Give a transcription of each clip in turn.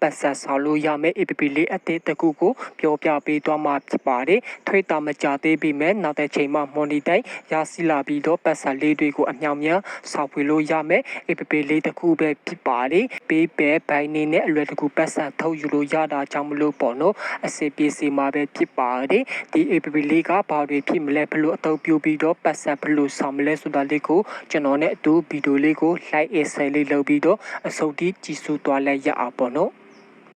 ပတ်ဆက်ဆောင်လို့ရမယ့် APP လေးအသစ်တစ်ခုကိုပြောပြပေးသွားမှာဖြစ်ပါတယ်။ထွေတာမကြသေးပေမဲ့နောက်တဲ့ချိန်မှာ money တိုင်းရရှိလာပြီးတော့ပတ်ဆက်လေးတွေကိုအမြောင်များဆောက်ဖွေလို့ရမယ့် APP လေးတစ်ခုပဲဖြစ်ပါတယ်။ပေးပဲဘိုင်းနေနဲ့အလွယ်တကူပတ်ဆက်ထုတ်ယူလို့ရတာကြောင့်မလို့ပေါ့နော်။အစီပြေစီမှာပဲဖြစ်ပါတယ်။ဒီ APP လေးကဘာတွေဖြစ်မလဲဘလို့အသုံးပြုပြီးတော့ပတ်ဆက်ဘလို့ဆောင်မလဲဆိုတာလေးကိုကျွန်တော်နဲ့အတူဗီဒီယိုလေးကို like essay လေးလုပ်ပြီးတော့အစုံတီးကြည့်စုသွားလိုက်ရအောင်ပေါ့နော်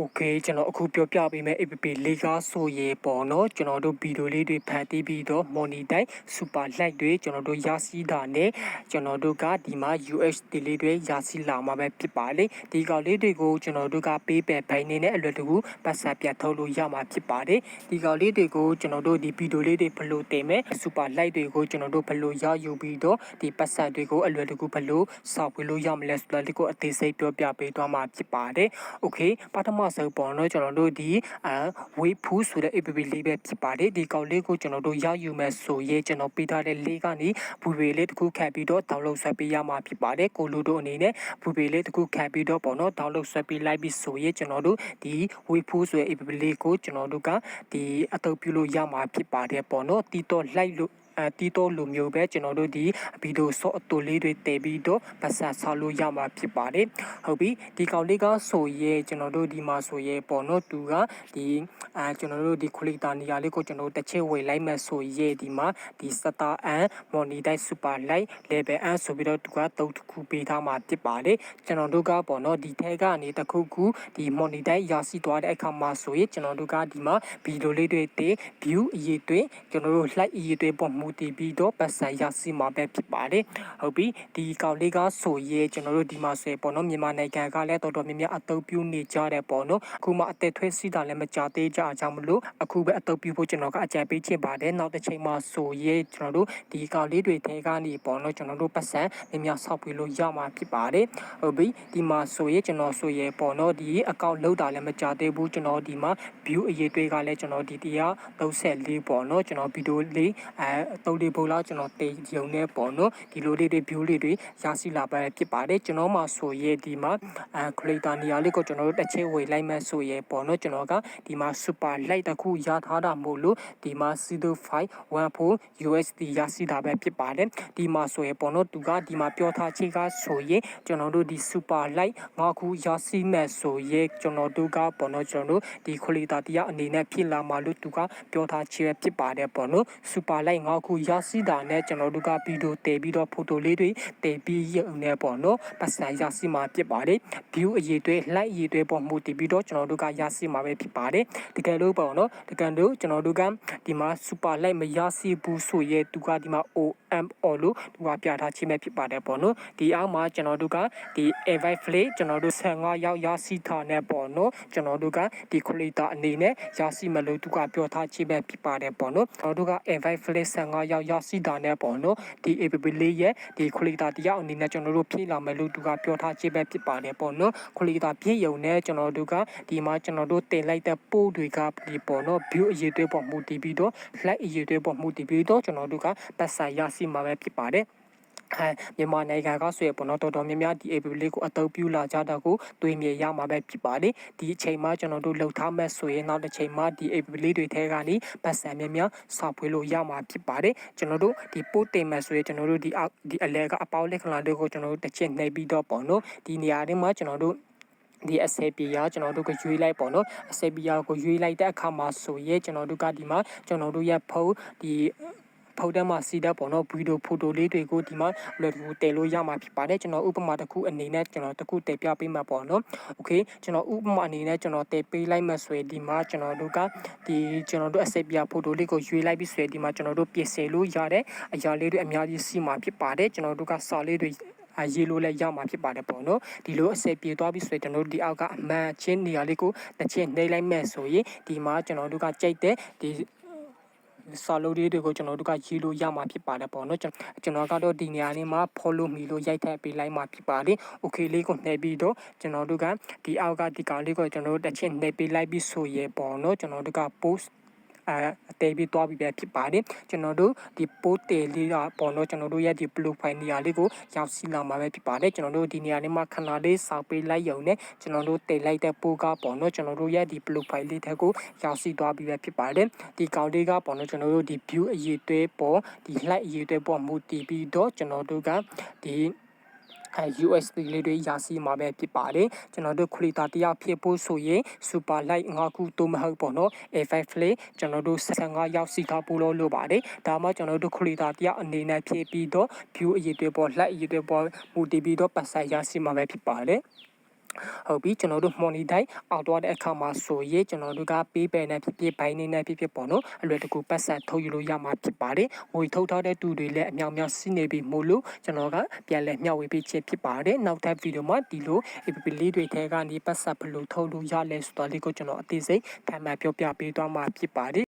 Okay ကျွန်တော်အခုပြောပြပေးမယ့် app လေးကားဆိုရေပေါ့နော်ကျွန်တော်တို့ဗီဒီယိုလေးတွေဖန်တီးပြီးတော့ monetize super like တွေကျွန်တော်တို့ရရှိတာနဲ့ကျွန်တော်တို့ကဒီမှာ UHD လေးတွေရရှိလာမှာပဲဖြစ်ပါလေဒီကောင်လေးတွေကိုကျွန်တော်တို့ကပေးပယ်ဘိုင်နေနဲ့အလွယ်တကူပတ်ဆက်ပြတ်ထုတ်လို့ရမှာဖြစ်ပါတယ်ဒီကောင်လေးတွေကိုကျွန်တော်တို့ဒီဗီဒီယိုလေးတွေဘလို့တင်မယ် super like တွေကိုကျွန်တော်တို့ဘလို့ရယူပြီးတော့ဒီပတ်ဆက်တွေကိုအလွယ်တကူဘလို့စောက်ပြလို့ရမလဲဆိုတာလေးကိုအသေးစိတ်ပြောပြပေးသွားမှာဖြစ်ပါတယ် Okay ပထမဆုံးပေါ့နော်ကျွန်တော်တို့ဒီအဝေးဖူးဆိုတဲ့ app လေးပဲဖြစ်ပါတယ်ဒီကောင်လေးကိုကျွန်တော်တို့ရယူမယ်ဆိုရင်ကျွန်တော်ပေးထားတဲ့လေးကနေဘူပေလေးတစ်ခုခတ်ပြီးတော့ download ဆွဲပေးရမှာဖြစ်ပါတယ်ကိုလူတို့အနေနဲ့ဘူပေလေးတစ်ခုခတ်ပြီးတော့ပေါ့နော် download ဆွဲပေးလိုက်ပြီးဆိုရင်ကျွန်တော်တို့ဒီဝေးဖူးဆိုတဲ့ app လေးကိုကျွန်တော်တို့ကဒီအသုံးပြုလို့ရမှာဖြစ်ပါတယ်ပေါ့နော်တီတော့ like လို့အ တီတိုလိုမျိုးပဲကျွန်တော်တို့ဒီဗီဒီယိုဆော့အတူလေးတွေတည်ပြီးတော့ပတ်ဆက်ဆောက်လို့ရမှာဖြစ်ပါတယ်ဟုတ်ပြီဒီကောင်လေးကဆိုရဲကျွန်တော်တို့ဒီမှာဆိုရဲပေါ့နော်သူကဒီအာကျွန်တော်တို့ဒီခွလီတာနီယာလေးကိုကျွန်တော်တို့တစ်ချက်ဝေလိုက်မယ်ဆိုရဲဒီမှာဒီစတာအန်မော်နီတိုင်းစူပါလိုက် level အန်ဆိုပြီးတော့သူကတုတ်တစ်ခုပေးထားမှာဖြစ်ပါတယ်ကျွန်တော်တို့ကပေါ့နော်ဒီထဲကနေတစ်ခုခုဒီမော်နီတိုင်းရရှိသွားတဲ့အခါမှာဆိုရင်ကျွန်တော်တို့ကဒီမှာဗီဒီယိုလေးတွေတည် view အရေးတွေကျွန်တော်တို့ like အရေးတွေပေါ်မူတည်ပြီးတော့ပတ်စံရရှိမှာပဲဖြစ်ပါတယ်ဟုတ်ပြီဒီကောင်လေးကဆိုရဲကျွန်တော်တို့ဒီမှာဆိုပေါ့နော်မြန်မာနိုင်ငံကလည်းတော်တော်များများအသုံးပြုနေကြတဲ့ပေါ့နော်အခုမှအသက်ထွေးစီးတာလည်းမကြသေးကြအောင်မလို့အခုပဲအသုံးပြုဖို့ကျွန်တော်ကအကြံပေးချင်ပါတယ်နောက်တစ်ချိန်မှာဆိုရဲကျွန်တော်တို့ဒီကောင်လေးတွေထဲကနေပေါ့နော်ကျွန်တော်တို့ပတ်စံများများဆောက်ပြီးလို့ရမှာဖြစ်ပါတယ်ဟုတ်ပြီဒီမှာဆိုရဲကျွန်တော်ဆိုရဲပေါ့နော်ဒီအကောင့်လောက်တာလည်းမကြသေးဘူးကျွန်တော်ဒီမှာ view အရေးတွေကလည်းကျွန်တော်ဒီတရား34ပေါ့နော်ကျွန်တော်ဗီဒီယိုလေးအဲသုံးလေးပုံလောက်ကျွန်တော်တေရုံနဲ့ပေါ့နော်ဒီလိုလေးတွေ view လေးတွေရရှိလာပါဖြစ်ပါတယ်ကျွန်တော်မှဆိုရဲဒီမှာအဲ creator နေရာလေးကိုကျွန်တော်တို့တစ်ချက်ဝေလိုက်မှဆိုရဲပေါ့နော်ကျွန်တော်ကဒီမှာ super light တစ်ခုရထားတာမို့လို့ဒီမှာ0514 USD ရရှိတာပဲဖြစ်ပါတယ်ဒီမှာဆိုရဲပေါ့နော်သူကဒီမှာပြောထားချေကဆိုရင်ကျွန်တော်တို့ဒီ super light ငါခုရရှိမဲ့ဆိုရဲကျွန်တော်တို့ကပေါ့နော်ကျွန်တော်တို့ဒီ creator တရားအနေနဲ့ဖြစ်လာမှလို့သူကပြောထားချေဖြစ်ပါတယ်ပေါ့နော် super light ငါခုရရှိတာနဲ့ကျွန်တော်တို့ကဗီဒီယိုတည်ပြီးတော့ဖိုတိုလေးတွေတည်ပြီးရုံနဲ့ပေါ့နော်ပတ်စံရရှိမှာဖြစ်ပါတယ် view အရေးတွေ like အရေးတွေပေါ်မူတည်ပြီးတော့ကျွန်တော်တို့ကရရှိမှာပဲဖြစ်ပါတယ်တကယ်လို့ပေါ့နော်တကယ်လို့ကျွန်တော်တို့ကဒီမှာ super like မရရှိဘူးဆိုရဲသူကဒီမှာ OM or လို့သူကပြထားခြင်းပဲဖြစ်ပါတယ်ပေါ့နော်ဒီအောက်မှာကျွန်တော်တို့ကဒီ invite play ကျွန်တော်တို့15ရောက်ရရှိထားတဲ့ပေါ့နော်ကျွန်တော်တို့ကဒီ creator အနေနဲ့ရရှိမလို့သူကပြောထားခြင်းပဲဖြစ်ပါတယ်ပေါ့နော်ကျွန်တော်တို့က invite play 15ရောက်ရရှိတာနဲ့ပေါ့နော်ဒီ app လေးရဲ့ဒီ creator တယောက်အနေနဲ့ကျွန်တော်တို့ဖြည့်လာမယ်လို့သူကပြောထားခြင်းပဲဖြစ်ပါတယ်ပေါ့နော် creator ပြည့်ရုံနဲ့ကျွန်တော်တို့ကဒီမှာကျွန်တော်တို့တင်လိုက်တဲ့ post တွေကဒီပေါ့နော် view အရေးတွေပေါ်မူတည်ပြီးတော့ like အရေးတွေပေါ်မူတည်ပြီးတော့ကျွန်တော်တို့ကပတ်စာရရှိမှာပဲဖြစ်ပါတယ် အဲမြန်မာနိုင်ငံကဆိုရပေါ့နော်တော်တော်များများဒီ app လေးကိုအသုံးပြုလာကြတာကိုတွေးမြင်ရမှာပဲဖြစ်ပါတယ်ဒီအချိန်မှာကျွန်တော်တို့လှုပ်ထားမဲ့ဆိုရင်နောက်တစ်ချိန်မှာဒီ app လေးတွေထဲကနေပတ်စံများများဆောက်ဖွေးလို့ရမှာဖြစ်ပါတယ်ကျွန်တော်တို့ဒီပို့တင်မဲ့ဆိုရင်ကျွန်တော်တို့ဒီဒီအလဲကအပေါက်လက္ခဏာတွေကိုကျွန်တော်တို့တစ်ချက်နှိပ်ပြီးတော့ပေါ့နော်ဒီနေရာတွေမှာကျွန်တော်တို့ဒီ SCP ရကျွန်တော်တို့ကရွေးလိုက်ပေါ့နော် SCP ရကိုရွေးလိုက်တဲ့အခါမှာဆိုရဲကျွန်တော်တို့ကဒီမှာကျွန်တော်တို့ရဲ့ဖုန်းဒီ ဖောက်တမ်းမှာစီတက်ပေါ့နော်ဗီဒီယိုဖိုတိုလေးတွေကိုဒီမှာလွယ်ကူတင်လို့ရမှာဖြစ်ပါတယ်ကျွန်တော်ဥပမာတစ်ခုအနေနဲ့ကျွန်တော်တစ်ခုတည်ပြပေးမှာပေါ့နော်โอเคကျွန်တော်ဥပမာအနေနဲ့ကျွန်တော်တည်ပေးလိုက်မှဆိုရင်ဒီမှာကျွန်တော်တို့ကဒီကျွန်တော်တို့အစိပ်ပြဖိုတိုလေးကိုရွေးလိုက်ပြီးဆိုရင်ဒီမှာကျွန်တော်တို့ပြင်ဆင်လို့ရတဲ့အရာလေးတွေအများကြီးစီမှာဖြစ်ပါတယ်ကျွန်တော်တို့ကစာလေးတွေအရေးလို့လည်းရမှာဖြစ်ပါတယ်ပေါ့နော်ဒီလိုအစပြေသွားပြီဆိုရင်ကျွန်တော်တို့ဒီအောက်ကအမှန်ချင်းနေရာလေးကိုတစ်ချက်နှိပ်လိုက်မဲ့ဆိုရင်ဒီမှာကျွန်တော်တို့ကကြိုက်တဲ့ဒီ စာလုံးလေးတွေကိုကျွန်တော်တို့ကရေးလို့ရမှာဖြစ်ပါတယ်ပေါ့နော်ကျွန်တော်ကတော့ဒီနေရာလေးမှာ follow me လို့ရိုက်ထည့်ပေးလိုက်မှာဖြစ်ပါတယ် okay လေးကိုနှိပ်ပြီးတော့ကျွန်တော်တို့ကဒီအောက်ကဒီကောင်လေးကိုကျွန်တော်တို့တစ်ချက်နှိပ်ပေးလိုက်ပြီးဆိုရဲပေါ့နော်ကျွန်တော်တို့က post အဲအသေးပြီးသွားပြီးပဲဖြစ်ပါတယ်ကျွန်တော်တို့ဒီပိုးတယ်လေးကပေါ့နော်ကျွန်တော်တို့ရဲ့ဒီ profile နေရာလေးကိုရောက်စီလာမှာပဲဖြစ်ပါတယ်ကျွန်တော်တို့ဒီနေရာလေးမှာခဏလေးစောက်ပေးလိုက်ရုံနဲ့ကျွန်တော်တို့တင်လိုက်တဲ့ပိုးကပေါ့နော်ကျွန်တော်တို့ရဲ့ဒီ profile လေးထက်ကိုရောက်စီသွားပြီးပဲဖြစ်ပါတယ်ဒီကောင်လေးကပေါ့နော်ကျွန်တော်တို့ဒီ view အရေးသွဲပေါ်ဒီ light အရေးသွဲပေါ်မူတည်ပြီးတော့ကျွန်တော်တို့ကဒီ အဲ USD လေးတွေရရှိမှာပဲဖြစ်ပါတယ်ကျွန်တော်တို့ခရီတာတရားဖြစ်ဖို့ဆိုရင် super light ငါခုတို့မဟုတ်ပေါ့နော် A5 လေးကျွန်တော်တို့15ရောက်စီထားဖို့လို့လိုပါတယ်ဒါမှကျွန်တော်တို့ခရီတာတရားအနေနဲ့ဖြစ်ပြီးတော့ view အရေးတွေပေါ် light အရေးတွေပေါ်မူတည်ပြီးတော့ပတ်ဆိုင်ရရှိမှာပဲဖြစ်ပါတယ် ဟုတ်ပြီကျွန်တော်တို့ money တိုင်းအောက်တော့တဲ့အခါမှာဆိုရင်ကျွန်တော်တို့ကပေးပယ်နဲ့ဖြစ်ဖြစ်ဘိုင်းနေနဲ့ဖြစ်ဖြစ်ပေါ့နော်အလွယ်တကူပတ်ဆက်ထုတ်ယူလို့ရမှာဖြစ်ပါတယ်ငွေထုတ်ထားတဲ့သူတွေလည်းအများများစီးနေပြီမို့လို့ကျွန်တော်ကပြန်လဲမျှဝေပေးခြင်းဖြစ်ပါတယ်နောက်ထပ်ဗီဒီယိုမှာဒီလို APP လေးတွေထဲကနေပတ်ဆက်ဘယ်လိုထုတ်လို့ရလဲဆိုတာလေးကိုကျွန်တော်အသေးစိတ်ထပ်မံပြောပြပေးသွားမှာဖြစ်ပါတယ်